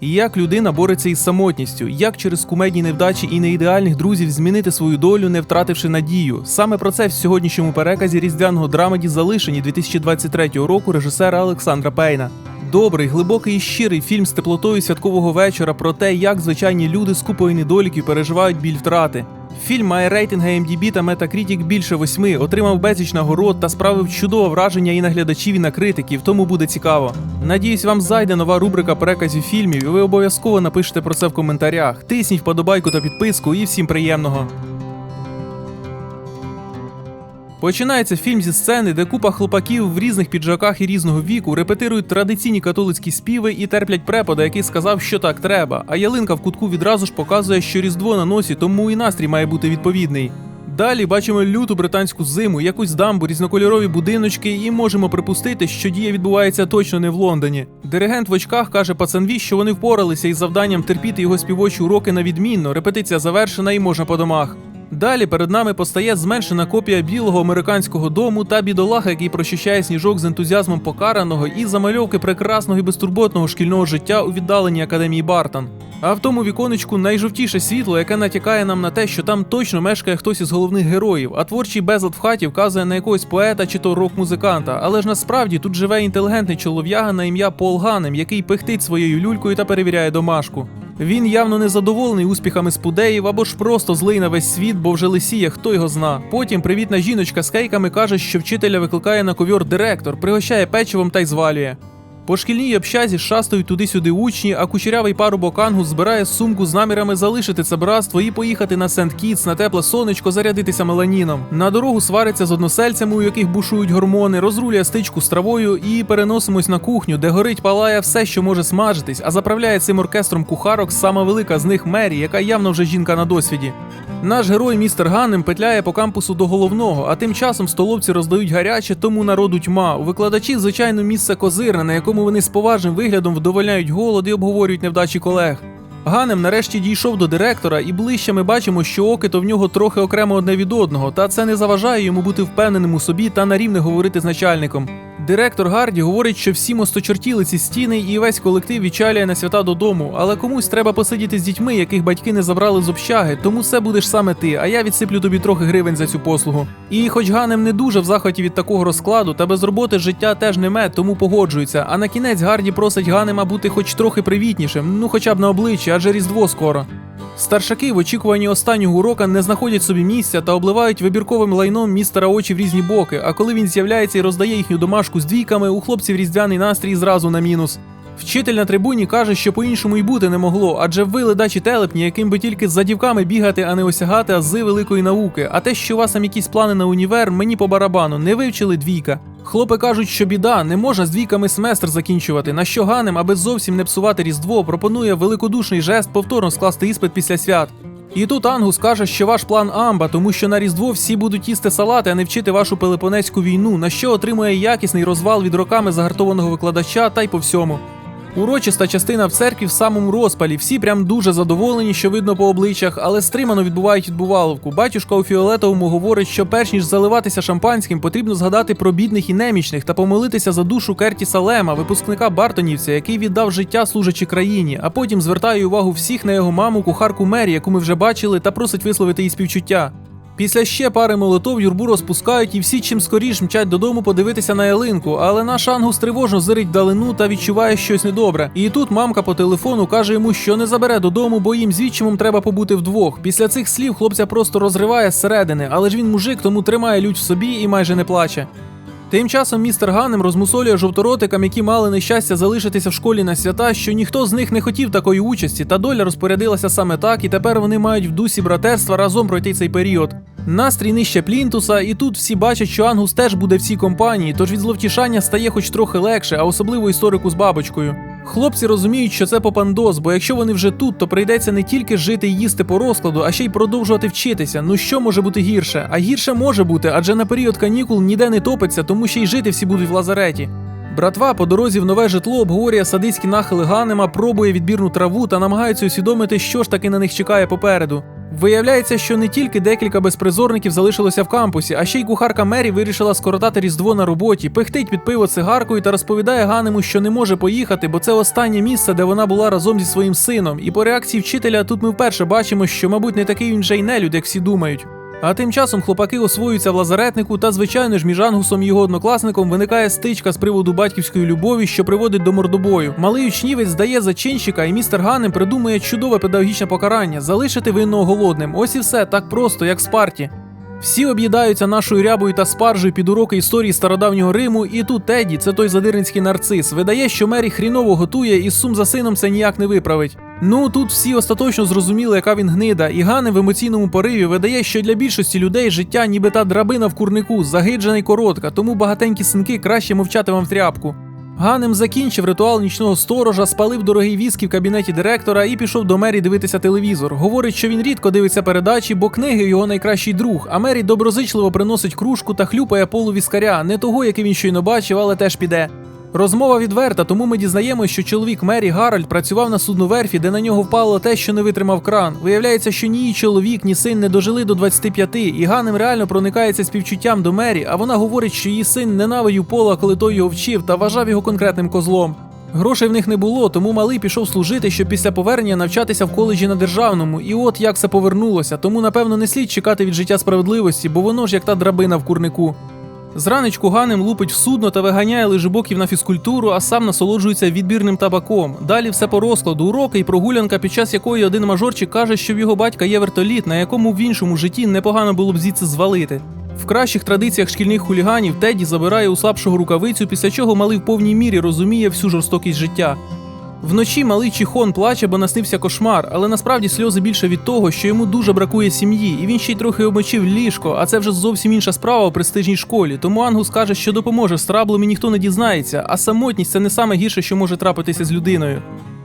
І як людина бореться із самотністю, як через кумедні невдачі і неідеальних друзів змінити свою долю, не втративши надію. Саме про це в сьогоднішньому переказі різдвяного драмеді залишені 2023 року режисера Олександра Пейна. Добрий, глибокий і щирий фільм з теплотою святкового вечора про те, як звичайні люди з купою недоліків переживають біль втрати. Фільм має рейтинги IMDb та Metacritic більше восьми, отримав безліч нагород та справив чудове враження і на глядачів, і на критиків, тому буде цікаво. Надіюсь, вам зайде нова рубрика переказів фільмів, і ви обов'язково напишете про це в коментарях. Тисніть вподобайку та підписку, і всім приємного. Починається фільм зі сцени, де купа хлопаків в різних піджаках і різного віку репетирують традиційні католицькі співи і терплять препода, який сказав, що так треба. А ялинка в кутку відразу ж показує, що різдво на носі, тому і настрій має бути відповідний. Далі бачимо люту британську зиму, якусь дамбу, різнокольорові будиночки, і можемо припустити, що дія відбувається точно не в Лондоні. Диригент в очках каже пацанві, що вони впоралися із завданням терпіти його співочі уроки на відмінно. Репетиція завершена і можна по домах. Далі перед нами постає зменшена копія білого американського дому та бідолаха, який прощищає сніжок з ентузіазмом покараного, і замальовки прекрасного і безтурботного шкільного життя у віддаленій академії Бартон. А в тому віконечку найжовтіше світло, яке натякає нам на те, що там точно мешкає хтось із головних героїв, а творчий безлад в хаті вказує на якогось поета чи то рок-музиканта. Але ж насправді тут живе інтелігентний чолов'яга на ім'я Пол Ганем, який пихтить своєю люлькою та перевіряє домашку. Він явно незадоволений успіхами спудеїв або ж просто злий на весь світ, бо вже лисіє, хто його зна. Потім привітна жіночка з кейками каже, що вчителя викликає на ковьор директор, пригощає печивом та й звалює. По шкільній общазі шастають туди-сюди учні, а кучерявий парубок Ангус збирає сумку з намірами залишити це братство і поїхати на Сент Кітс на тепле сонечко зарядитися меланіном. На дорогу свариться з односельцями, у яких бушують гормони, розрулює стичку з травою і переносимось на кухню, де горить палає все, що може смажитись, а заправляє цим оркестром кухарок сама велика з них Мері, яка явно вже жінка на досвіді. Наш герой містер Ганнем петляє по кампусу до головного, а тим часом столовці роздають гаряче, тому народу тьма. У викладачів, звичайно, місце козирне, на якому вони з поважним виглядом вдовольняють голод і обговорюють невдачі колег. Ганем нарешті дійшов до директора, і ближче ми бачимо, що окито в нього трохи окремо одне від одного, та це не заважає йому бути впевненим у собі та на рівне говорити з начальником. Директор Гарді говорить, що всі мосточортіли ці стіни, і весь колектив відчалює на свята додому. Але комусь треба посидіти з дітьми, яких батьки не забрали з общаги, тому це будеш саме ти, а я відсиплю тобі трохи гривень за цю послугу. І хоч Ганем не дуже в захваті від такого розкладу, та без роботи життя теж не мед, тому погоджується. А на кінець Гарді просить Ганема бути хоч трохи привітнішим, ну хоча б на обличчі, адже різдво скоро. Старшаки в очікуванні останнього урока не знаходять собі місця та обливають вибірковим лайном містера очі в різні боки. А коли він з'являється і роздає їхню домашку з двійками, у хлопців різдвяний настрій зразу на мінус. Вчитель на трибуні каже, що по-іншому й бути не могло, адже ви ледачі телепні, яким би тільки за дівками бігати, а не осягати ази великої науки. А те, що у вас там якісь плани на універ, мені по барабану, не вивчили двійка. Хлопи кажуть, що біда, не можна з двійками семестр закінчувати. На що Ганем, аби зовсім не псувати різдво, пропонує великодушний жест повторно скласти іспит після свят. І тут Ангус каже, що ваш план амба, тому що на Різдво всі будуть їсти салати, а не вчити вашу Пелепонецьку війну, на що отримує якісний розвал від роками загартованого викладача та й по всьому. Урочиста частина в церкві в самому розпалі. Всі прям дуже задоволені, що видно по обличчях, але стримано відбувають відбуваловку. Батюшка у фіолетовому говорить, що перш ніж заливатися шампанським, потрібно згадати про бідних і немічних та помолитися за душу Керті Салема, випускника Бартонівця, який віддав життя служачи країні, а потім звертає увагу всіх на його маму, кухарку Мері, яку ми вже бачили, та просить висловити їй співчуття. Після ще пари молотов юрбу розпускають і всі чим скоріш мчать додому подивитися на ялинку, але наш ангус тривожно зирить вдалину та відчуває щось недобре. І тут мамка по телефону каже йому, що не забере додому, бо їм з відчимом треба побути вдвох. Після цих слів хлопця просто розриває зсередини, але ж він мужик, тому тримає лють в собі і майже не плаче. Тим часом містер Ганем розмусолює жовторотикам, які мали нещастя залишитися в школі на свята, що ніхто з них не хотів такої участі, та доля розпорядилася саме так, і тепер вони мають в дусі братерства разом пройти цей період. Настрій нижче плінтуса, і тут всі бачать, що Ангус теж буде в цій компанії, тож від зловтішання стає хоч трохи легше, а особливо історику з бабочкою. Хлопці розуміють, що це попандос, бо якщо вони вже тут, то прийдеться не тільки жити і їсти по розкладу, а ще й продовжувати вчитися. Ну що може бути гірше? А гірше може бути, адже на період канікул ніде не топиться, тому ще й жити всі будуть в лазареті. Братва по дорозі в нове житло обговорює садицькі нахили Ганема, пробує відбірну траву та намагається усвідомити, що ж таки на них чекає попереду. Виявляється, що не тільки декілька безпризорників залишилося в кампусі, а ще й кухарка Мері вирішила скоротати різдво на роботі, пихтить під пиво цигаркою та розповідає Ганему, що не може поїхати, бо це останнє місце, де вона була разом зі своїм сином. І по реакції вчителя тут ми вперше бачимо, що, мабуть, не такий він же й нелюд, як всі думають. А тим часом хлопаки освоюються в лазаретнику, та, звичайно ж, між Ангусом і його однокласником виникає стичка з приводу батьківської любові, що приводить до мордобою. Малий учнівець здає зачинщика, і містер Ганем придумує чудове педагогічне покарання залишити винного голодним. Ось і все так просто, як Спарті. Всі об'їдаються нашою рябою та спаржею під уроки історії стародавнього Риму, і тут Теді, це той задирницький нарцис, видає, що Мері хріново готує, і сум за сином це ніяк не виправить. Ну тут всі остаточно зрозуміли, яка він гнида, і Гане в емоційному пориві видає, що для більшості людей життя ніби та драбина в курнику, загиджена й коротка, тому багатенькі синки краще мовчати вам в тряпку. Ганем закінчив ритуал нічного сторожа, спалив дорогий віскі в кабінеті директора і пішов до Мері дивитися телевізор. Говорить, що він рідко дивиться передачі, бо книги його найкращий друг. А Мері доброзичливо приносить кружку та хлюпає полу віскаря, не того, який він щойно бачив, але теж піде. Розмова відверта, тому ми дізнаємося, що чоловік Мері Гарольд працював на судноверфі, де на нього впало те, що не витримав кран. Виявляється, що ні чоловік, ні син не дожили до 25, і Ганем реально проникається співчуттям до Мері, а вона говорить, що її син ненавидів пола, коли той його вчив, та вважав його конкретним козлом. Грошей в них не було, тому малий пішов служити, щоб після повернення навчатися в коледжі на державному. І от як це повернулося. Тому, напевно, не слід чекати від життя справедливості, бо воно ж як та драбина в курнику. Зранечку Ганем лупить в судно та виганяє лежебоків на фізкультуру, а сам насолоджується відбірним табаком. Далі все по розкладу, уроки і прогулянка, під час якої один мажорчик каже, що в його батька є вертоліт, на якому в іншому житті непогано було б звідси звалити. В кращих традиціях шкільних хуліганів Теді забирає у слабшого рукавицю, після чого малий в повній мірі розуміє всю жорстокість життя. Вночі малий Чихон плаче, бо наснився кошмар, але насправді сльози більше від того, що йому дуже бракує сім'ї, і він ще й трохи обмочив ліжко, а це вже зовсім інша справа у престижній школі. Тому Ангус каже, що допоможе страблом і ніхто не дізнається, а самотність це не саме гірше, що може трапитися з людиною.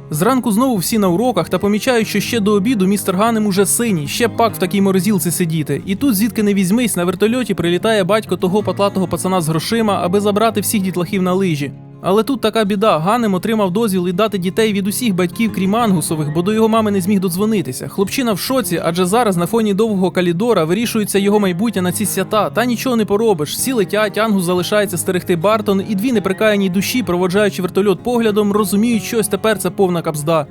Зранку знову всі на уроках та помічають, що ще до обіду містер Ганем уже синій, ще пак в такій морозілці сидіти. І тут, звідки не візьмись, на вертольоті прилітає батько того патлатого пацана з грошима, аби забрати всіх дітлахів на лижі. Але тут така біда. Ганем отримав дозвіл і дати дітей від усіх батьків, крім ангусових, бо до його мами не зміг додзвонитися. Хлопчина в шоці, адже зараз на фоні довгого калідора вирішується його майбутнє на ці свята. Та нічого не поробиш. Всі летять, ангус залишається стерегти Бартон, і дві неприкаяні душі, проводжаючи вертольот поглядом, розуміють, щось тепер це повна капзда.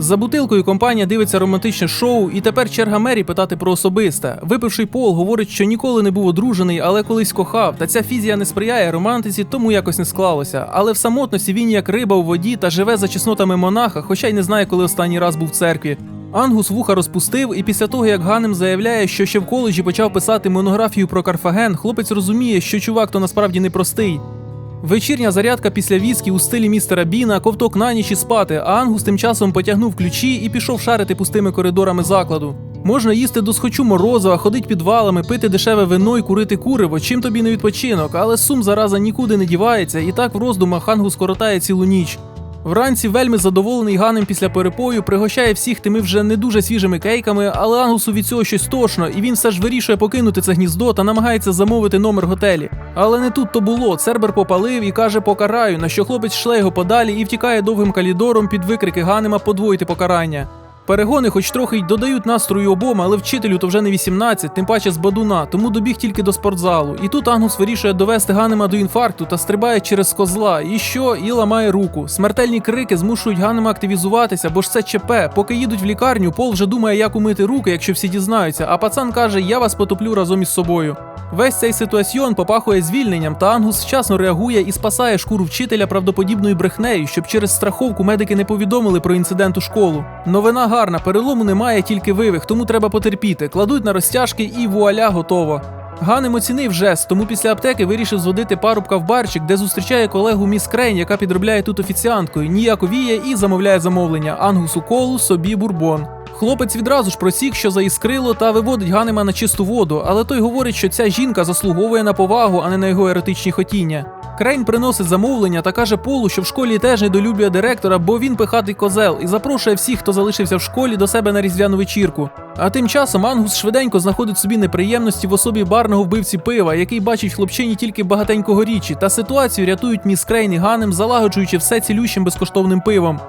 За бутилкою компанія дивиться романтичне шоу, і тепер черга Мері питати про особисте. Випивший Пол говорить, що ніколи не був одружений, але колись кохав. Та ця фізія не сприяє романтиці, тому якось не склалося. Але в самотності він як риба у воді та живе за чеснотами монаха, хоча й не знає, коли останній раз був в церкві. Ангус вуха розпустив, і після того, як Ганем заявляє, що ще в коледжі почав писати монографію про Карфаген, хлопець розуміє, що чувак то насправді непростий. Вечірня зарядка після віскі у стилі містера Біна, ковток на ніч і спати, а Ангус тим часом потягнув ключі і пішов шарити пустими коридорами закладу. Можна їсти до схочу морозива, ходить підвалами, пити дешеве вино і курити куриво, чим тобі не відпочинок, але сум зараза нікуди не дівається, і так в роздумах Ангус коротає цілу ніч. Вранці вельми задоволений Ганем після перепою пригощає всіх тими вже не дуже свіжими кейками, але Ангусу від цього щось точно, і він все ж вирішує покинути це гніздо та намагається замовити номер готелі. Але не тут то було. Цербер попалив і каже покараю, на що хлопець шле його подалі і втікає довгим калідором під викрики Ганема подвоїти покарання. Перегони, хоч трохи й додають настрою обом, але вчителю то вже не 18, тим паче з бадуна, тому добіг тільки до спортзалу. І тут Ангус вирішує довести Ганема до інфаркту та стрибає через козла. І що? І ламає руку. Смертельні крики змушують Ганема активізуватися, бо ж це ЧП. Поки їдуть в лікарню, Пол вже думає, як умити руки, якщо всі дізнаються. А пацан каже: Я вас потоплю разом із собою. Весь цей ситуаціон попахує звільненням, та Ангус вчасно реагує і спасає шкуру вчителя правдоподібною брехнею, щоб через страховку медики не повідомили про інцидент у школу. Новина гарна, перелому немає, тільки вивих, тому треба потерпіти. Кладуть на розтяжки і вуаля готово. Ганем оцінив жест, тому після аптеки вирішив зводити парубка в барчик, де зустрічає колегу міс Крейн, яка підробляє тут офіціанткою, ніяковіє і замовляє замовлення Ангусу колу, собі бурбон. Хлопець відразу ж просік, що заіскрило, та виводить Ганема на чисту воду, але той говорить, що ця жінка заслуговує на повагу, а не на його еротичні хотіння. Крейн приносить замовлення та каже Полу, що в школі теж недолюблює директора, бо він пихатий козел, і запрошує всіх, хто залишився в школі, до себе на різдвяну вечірку. А тим часом Ангус швиденько знаходить собі неприємності в особі барного вбивці пива, який бачить хлопчині тільки багатенького річі, та ситуацію рятують міс Крейн і Ганем, залагоджуючи все цілющим безкоштовним пивом.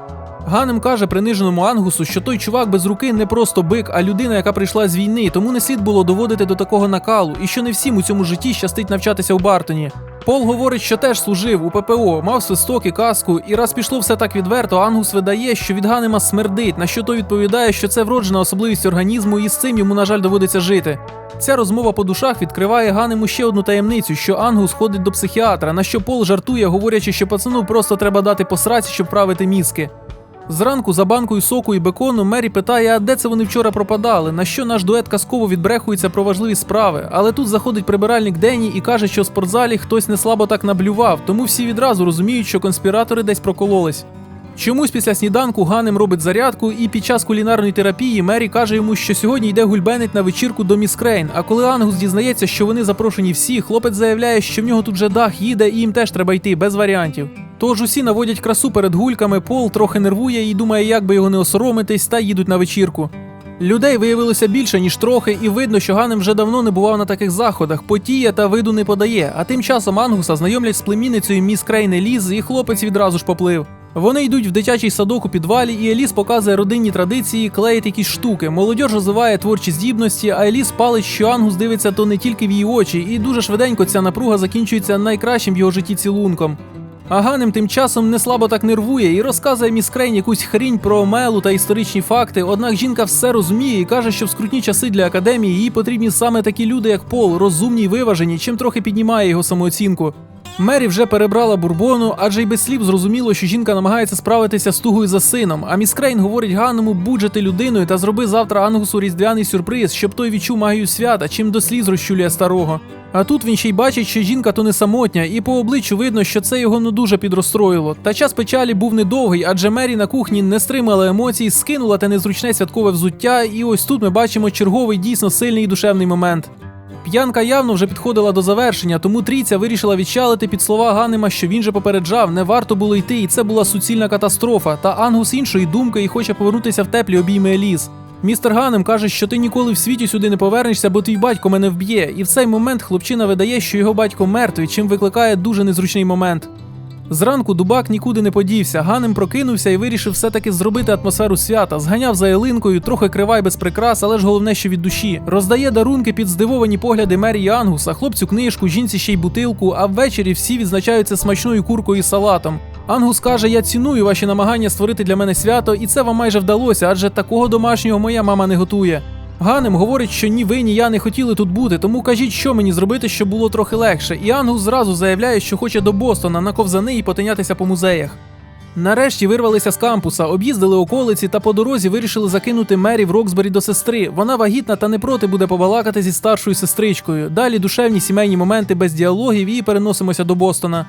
Ганем каже приниженому Ангусу, що той чувак без руки не просто бик, а людина, яка прийшла з війни, тому не слід було доводити до такого накалу, і що не всім у цьому житті щастить навчатися у Бартоні. Пол говорить, що теж служив у ППО, мав свисток і каску, і раз пішло все так відверто, Ангус видає, що від Ганема смердить, на що той відповідає, що це вроджена особливість організму, і з цим йому, на жаль, доводиться жити. Ця розмова по душах відкриває Ганему ще одну таємницю, що Ангус ходить до психіатра, на що Пол жартує, говорячи, що пацану просто треба дати посраці, щоб правити мізки. Зранку за банкою соку і бекону Мері питає, а де це вони вчора пропадали, на що наш дует казково відбрехується про важливі справи. Але тут заходить прибиральник Дені і каже, що в спортзалі хтось не слабо так наблював, тому всі відразу розуміють, що конспіратори десь прокололись. Чомусь після сніданку Ганем робить зарядку, і під час кулінарної терапії Мері каже йому, що сьогодні йде гульбенить на вечірку до міс Крейн. А коли Ангус дізнається, що вони запрошені всі, хлопець заявляє, що в нього тут вже дах їде, і їм теж треба йти без варіантів. Тож усі наводять красу перед гульками, Пол трохи нервує і думає, як би його не осоромитись, та їдуть на вечірку. Людей виявилося більше, ніж трохи, і видно, що Ганем вже давно не бував на таких заходах, потіє та виду не подає. А тим часом Ангуса знайомлять з племінницею міс Крейн Еліз, і хлопець відразу ж поплив. Вони йдуть в дитячий садок у підвалі, і Еліс показує родинні традиції, клеїть якісь штуки. Молодь розвиває творчі здібності, а Еліс палить, що Ангус дивиться то не тільки в її очі, і дуже швиденько ця напруга закінчується найкращим в його житті цілунком. А Ганем тим часом не слабо так нервує і розказує міс Крейн якусь хрінь про Мелу та історичні факти. Однак жінка все розуміє і каже, що в скрутні часи для академії їй потрібні саме такі люди, як Пол, розумні й виважені, чим трохи піднімає його самооцінку. Мері вже перебрала бурбону, адже й без слів зрозуміло, що жінка намагається справитися з тугою за сином. А міс Крейн говорить Ганному будь ти людиною та зроби завтра Ангусу різдвяний сюрприз, щоб той відчув магію свята, чим до сліз розчулює старого. А тут він ще й бачить, що жінка то не самотня, і по обличчю видно, що це його ну дуже підрозстроїло. Та час печалі був недовгий, адже Мері на кухні не стримала емоцій, скинула те незручне святкове взуття, і ось тут ми бачимо черговий дійсно сильний душевний момент. П'янка явно вже підходила до завершення, тому трійця вирішила відчалити під слова Ганема, що він же попереджав, не варто було йти, і це була суцільна катастрофа. Та Ангус іншої думки і хоче повернутися в теплі обійми Еліз. Містер Ганем каже, що ти ніколи в світі сюди не повернешся, бо твій батько мене вб'є. І в цей момент хлопчина видає, що його батько мертвий, чим викликає дуже незручний момент. Зранку дубак нікуди не подівся. Ганем прокинувся і вирішив все-таки зробити атмосферу свята. Зганяв за ялинкою, трохи кривай без прикрас, але ж головне, що від душі. Роздає дарунки під здивовані погляди Мері і Ангуса, хлопцю книжку, жінці ще й бутилку, а ввечері всі відзначаються смачною куркою і салатом. Ангус каже: Я ціную ваші намагання створити для мене свято, і це вам майже вдалося, адже такого домашнього моя мама не готує. Ганем говорить, що ні ви, ні я не хотіли тут бути, тому кажіть, що мені зробити, щоб було трохи легше. І Ангус зразу заявляє, що хоче до Бостона на ковзани і потинятися по музеях. Нарешті вирвалися з кампуса, об'їздили околиці та по дорозі вирішили закинути Мері в Роксбері до сестри. Вона вагітна та не проти буде побалакати зі старшою сестричкою. Далі душевні сімейні моменти без діалогів і переносимося до Бостона.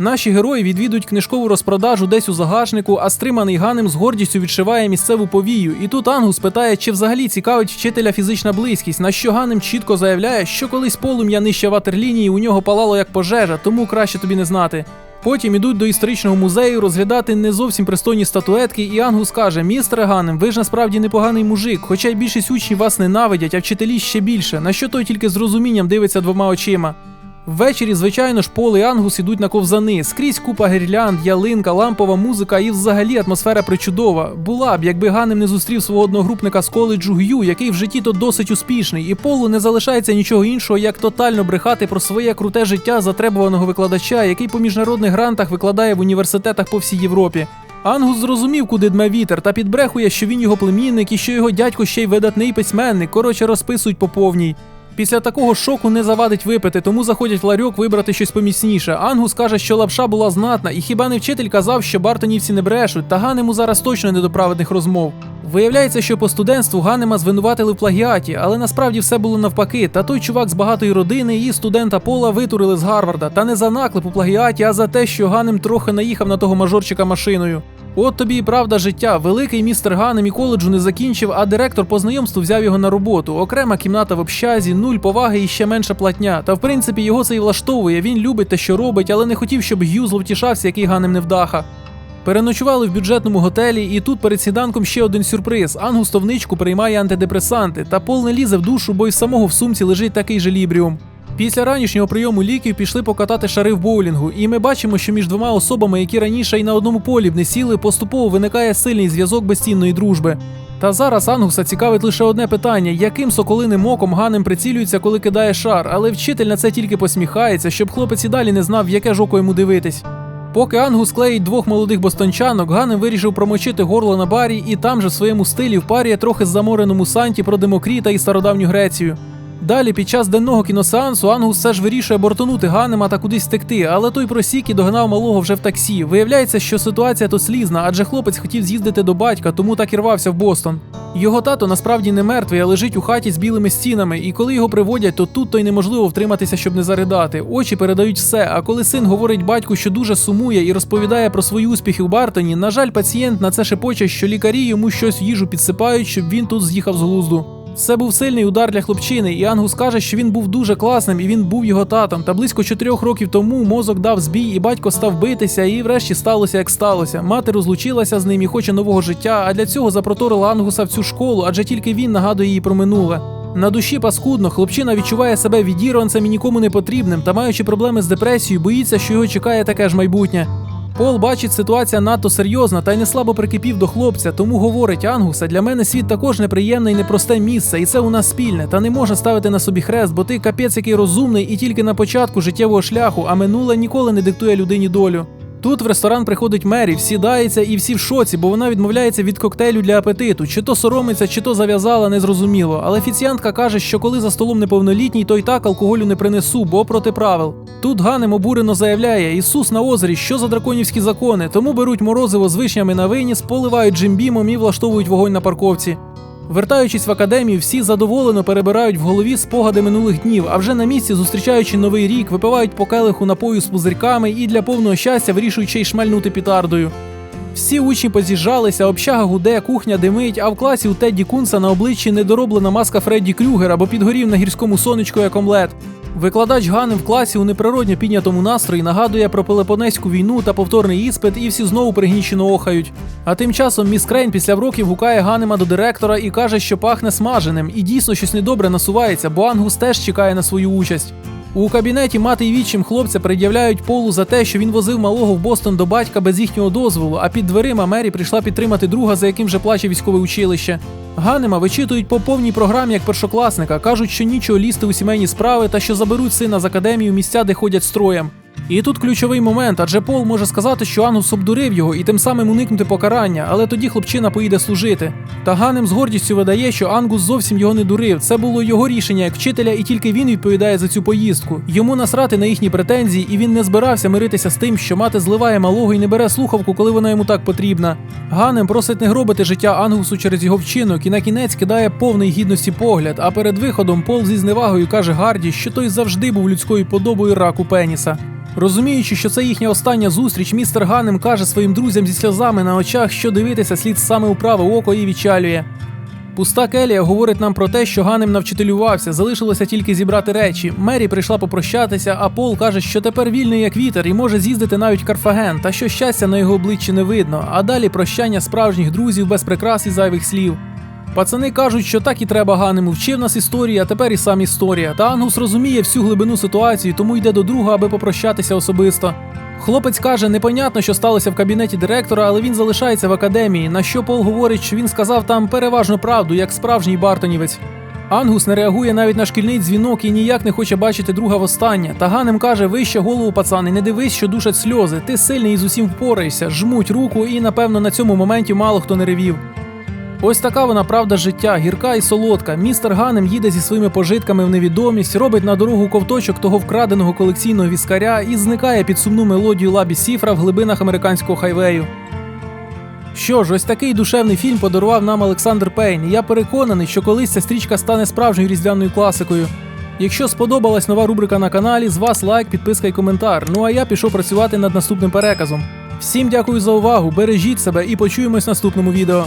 Наші герої відвідують книжкову розпродажу десь у загашнику, а стриманий Ганем з гордістю відшиває місцеву повію. І тут Ангус питає, чи взагалі цікавить вчителя фізична близькість, на що Ганем чітко заявляє, що колись полум'я нижче ватерлінії у нього палало як пожежа, тому краще тобі не знати. Потім ідуть до історичного музею розглядати не зовсім пристойні статуетки, і Ангус каже: Містере Ганем, ви ж насправді непоганий мужик, хоча й більшість учнів вас ненавидять, а вчителі ще більше, на що той тільки з розумінням дивиться двома очима. Ввечері, звичайно ж, Пол і Ангус ідуть на ковзани. Скрізь купа гірлянд, ялинка, лампова музика і взагалі атмосфера причудова. Була б, якби Ганем не зустрів свого одногрупника з коледжу Г'ю, який в житті то досить успішний, і Полу не залишається нічого іншого, як тотально брехати про своє круте життя затребуваного викладача, який по міжнародних грантах викладає в університетах по всій Європі. Ангус зрозумів, куди дме вітер, та підбрехує, що він його племінник і що його дядько ще й видатний письменник. Коротше, розписують по повній. Після такого шоку не завадить випити, тому заходять в ларьок вибрати щось поміцніше. Ангус каже, що лапша була знатна, і хіба не вчитель казав, що бартонівці не брешуть, та Ганему зараз точно не до праведних розмов. Виявляється, що по студентству Ганема звинуватили в плагіаті, але насправді все було навпаки. Та той чувак з багатої родини і студента Пола витурили з Гарварда, та не за наклеп у плагіаті, а за те, що Ганем трохи наїхав на того мажорчика машиною. От тобі і правда життя. Великий містер Ганем і коледжу не закінчив, а директор по знайомству взяв його на роботу. Окрема кімната в общазі, нуль поваги і ще менша платня. Та в принципі його це і влаштовує. Він любить те, що робить, але не хотів, щоб Г'ю зловтішався, який Ганем невдаха. Переночували в бюджетному готелі, і тут перед сніданком ще один сюрприз. Ангус товничку приймає антидепресанти, та Пол не лізе в душу, бо й самого в сумці лежить такий же лібріум. Після ранішнього прийому ліків пішли покатати шари в боулінгу, і ми бачимо, що між двома особами, які раніше й на одному полі б не сіли, поступово виникає сильний зв'язок безцінної дружби. Та зараз Ангуса цікавить лише одне питання: яким соколиним оком Ганем прицілюється, коли кидає шар, але вчитель на це тільки посміхається, щоб хлопець і далі не знав, в яке ж око йому дивитись. Поки Ангус клеїть двох молодих бостончанок, Ганем вирішив промочити горло на барі і там же в своєму стилі впарює трохи з замореному санті про Демокріта і стародавню Грецію. Далі, під час денного кіносеансу, Ангус все ж вирішує бортонути Ганема та кудись втекти, але той просік і догнав малого вже в таксі. Виявляється, що ситуація то слізна, адже хлопець хотів з'їздити до батька, тому так і рвався в Бостон. Його тато насправді не мертвий, а лежить у хаті з білими стінами, і коли його приводять, то тут то й неможливо втриматися, щоб не заридати. Очі передають все. А коли син говорить батьку, що дуже сумує і розповідає про свої успіхи у Бартоні, на жаль, пацієнт на це шепоче, що лікарі йому щось в їжу підсипають, щоб він тут з'їхав з глузду. Це був сильний удар для хлопчини, і Ангус каже, що він був дуже класним і він був його татом. Та близько чотирьох років тому мозок дав збій, і батько став битися, і врешті сталося, як сталося. Мати розлучилася з ним і хоче нового життя, а для цього запроторила Ангуса в цю школу, адже тільки він нагадує їй про минуле. На душі паскудно, хлопчина відчуває себе відірванцем і нікому не потрібним, та маючи проблеми з депресією, боїться, що його чекає таке ж майбутнє. Пол бачить, ситуація надто серйозна та й не слабо прикипів до хлопця, тому говорить Ангуса, для мене світ також неприємне і непросте місце, і це у нас спільне. Та не можна ставити на собі хрест, бо ти капець який розумний і тільки на початку життєвого шляху, а минуле ніколи не диктує людині долю. Тут в ресторан приходить Мері, сідається і всі в шоці, бо вона відмовляється від коктейлю для апетиту. Чи то соромиться, чи то зав'язала, незрозуміло. Але офіціантка каже, що коли за столом неповнолітній, то й так алкоголю не принесу, бо проти правил. Тут Ганем обурено заявляє: Ісус на озері, що за драконівські закони, тому беруть морозиво з вишнями на виніс, поливають джимбімом і влаштовують вогонь на парковці. Вертаючись в академію, всі задоволено перебирають в голові спогади минулих днів, а вже на місці, зустрічаючи новий рік, випивають по келиху напою з пузирьками і для повного щастя вирішують ще й шмальнути пітардою. Всі учні поз'їжджалися, общага гуде, кухня димить, а в класі у Тедді Кунса на обличчі недороблена маска Фредді Крюгера, бо підгорів на гірському сонечку як омлет. Викладач Гани в класі у неприродньо піднятому настрої нагадує про Пелепонеську війну та повторний іспит, і всі знову пригнічено охають. А тим часом міс Крейн після вроків гукає Ганема до директора і каже, що пахне смаженим, і дійсно щось недобре насувається, бо Ангус теж чекає на свою участь. У кабінеті мати й відчим хлопця пред'являють полу за те, що він возив малого в Бостон до батька без їхнього дозволу, а під дверима Мері прийшла підтримати друга, за яким же плаче військове училище. Ганема вичитують по повній програмі як першокласника, кажуть, що нічого лізти у сімейні справи та що заберуть сина з академії у місця, де ходять строєм. І тут ключовий момент, адже Пол може сказати, що Ангус обдурив його і тим самим уникнути покарання, але тоді хлопчина поїде служити. Та Ганем з гордістю видає, що Ангус зовсім його не дурив. Це було його рішення як вчителя, і тільки він відповідає за цю поїздку. Йому насрати на їхні претензії, і він не збирався миритися з тим, що мати зливає малого і не бере слухавку, коли вона йому так потрібна. Ганем просить не гробити життя Ангусу через його вчинок і на кінець кидає повний гідності погляд. А перед виходом Пол зі зневагою каже Гарді, що той завжди був людською подобою раку пеніса. Розуміючи, що це їхня остання зустріч, містер Ганем каже своїм друзям зі сльозами на очах, що дивитися слід саме у праве око і відчалює. Пуста Келія говорить нам про те, що Ганем навчителювався, залишилося тільки зібрати речі. Мері прийшла попрощатися, а Пол каже, що тепер вільний як вітер і може з'їздити навіть Карфаген, та що щастя на його обличчі не видно. А далі прощання справжніх друзів без прикрас і зайвих слів. Пацани кажуть, що так і треба Ганему. Вчив нас історія, а тепер і сам історія. Та Ангус розуміє всю глибину ситуації, тому йде до друга, аби попрощатися особисто. Хлопець каже, непонятно, що сталося в кабінеті директора, але він залишається в академії. На що Пол говорить, що він сказав там переважно правду, як справжній Бартонівець. Ангус не реагує навіть на шкільний дзвінок і ніяк не хоче бачити друга востаннє. Та Ганем каже: вище голову, пацани, не дивись, що душать сльози. Ти сильний і з усім впораєшся, жмуть руку, і напевно на цьому моменті мало хто не ревів. Ось така вона правда життя, гірка і солодка. Містер Ганем їде зі своїми пожитками в невідомість, робить на дорогу ковточок того вкраденого колекційного віскаря і зникає під сумну мелодію лабі Сіфра в глибинах американського хайвею. Що ж, ось такий душевний фільм подарував нам Олександр Пейн. Я переконаний, що колись ця стрічка стане справжньою різдвяною класикою. Якщо сподобалась нова рубрика на каналі, з вас лайк, підписка і коментар. Ну а я пішов працювати над наступним переказом. Всім дякую за увагу, бережіть себе і почуємось в наступному відео.